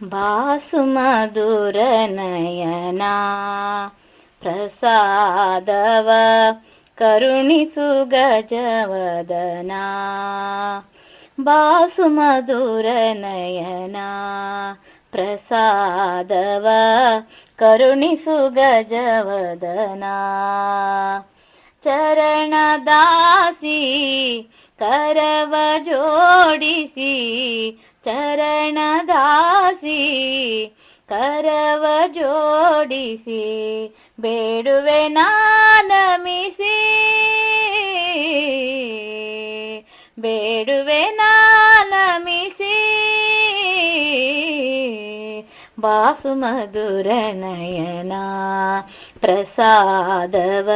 सुमधुरनयना प्रसादव करुणिसु गजवदना बासुमधुरनयना प्रसादव करुणिसु गजवदना चरणदासी करव जोडिसि ಚರಣದಾಸಿ ಕರವ ಜೋಡಿಸಿ ಬೇಡುವೆ ನಾನಮಿಸಿ ಬೇಡುವೆ ನಾನಮಿಸಿ ಬಾಸುಮಧುರನಯನ ಪ್ರಸಾದವ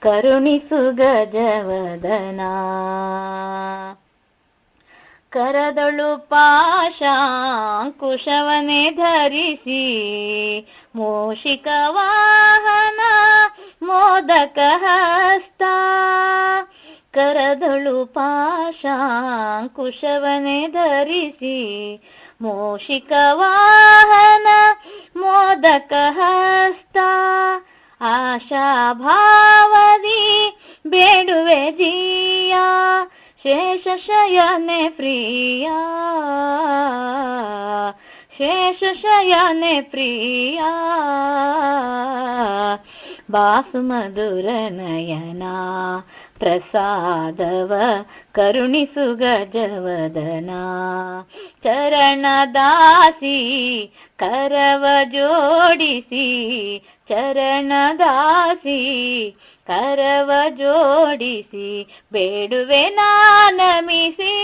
ಕರುಣಿಸು ಗಜವದನ ಕರದಳು ಪಾಶಾಂಕುಶವನೆ ಧರಿಸಿ ಮೋಷಿಕ ವಾಹನ ಮೋದಕ ಹಸ್ತ. ಕರದಳು ಪಾಶಾಂಕುಶವನೆ ಧರಿಸಿ ಮೋಷಿಕ ವಾಹನ ಮೋದಕ ಹಸ್ತ. ಆಶಾಭಾವದಿ ಬೇಡುವೆ ಜಿಯ शेषशयने प्रिया शेषशयने प्रिया ಶಯನೆ ನಯನ ಪ್ರಸಾದವ ಕರುಣಿಸು ಗಜವದನ ಚರಣದಾಸಿ ಕರವ ಜೋಡಿಸಿ ಚರಣದಾಸಿ ಕರವ ಜೋಡಿಸಿ ಬೇಡುವೆ ನಾನಮಿಸಿ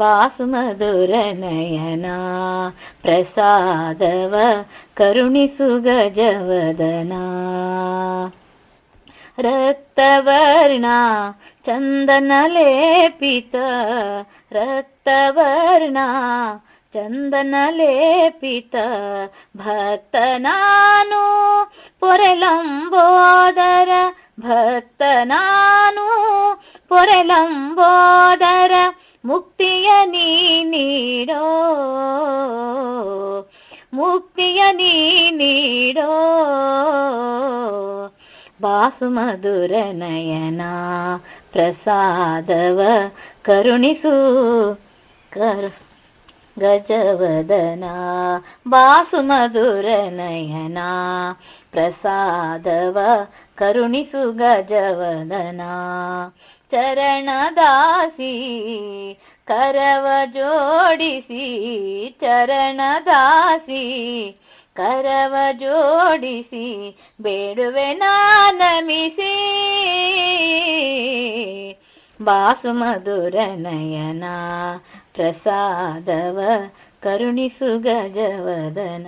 वासुमधुरनयना प्रसादव करुणीसुगजवदना रक्तवर्णा चन्दनलेपित रक्तवर्णा चन्दनलेपित भक्तनानु पुरलम्बोदर भक्तनानु पुरलम्बोदर। ಪೊರೆಲಂಬೋದರ ಭಕ್ತ ನಾನು ಪೊರೆಲಂಬೋದರ ಮುಕ್ತಿಯ ನೀ ನೀಡೋ ಮುಕ್ತಿಯ ನೀ ನೀಡೋ ಬಾಸುಮಧುರನಯನ ಪ್ರಸಾದವ ಕರುಣಿಸು ಕರ್ ಗಜವದನ ಬಾಸುಮಧುರನಯನ ಪ್ರಸಾದವ ಕರುಣಿಸು ಗಜವದನ ಚರಣದಾಸಿ ಕರವ ಜೋಡಿಸಿ ಚರಣದಾಸಿ ಕರವ ಜೋಡಿಸಿ ಬೇಡುವೆ ನಾನಮಿಸಿ ಬಾಸುಮಧುರನಯನ ಪ್ರಸಾದವ ಕರುಣಿಸು ಗಜವದನ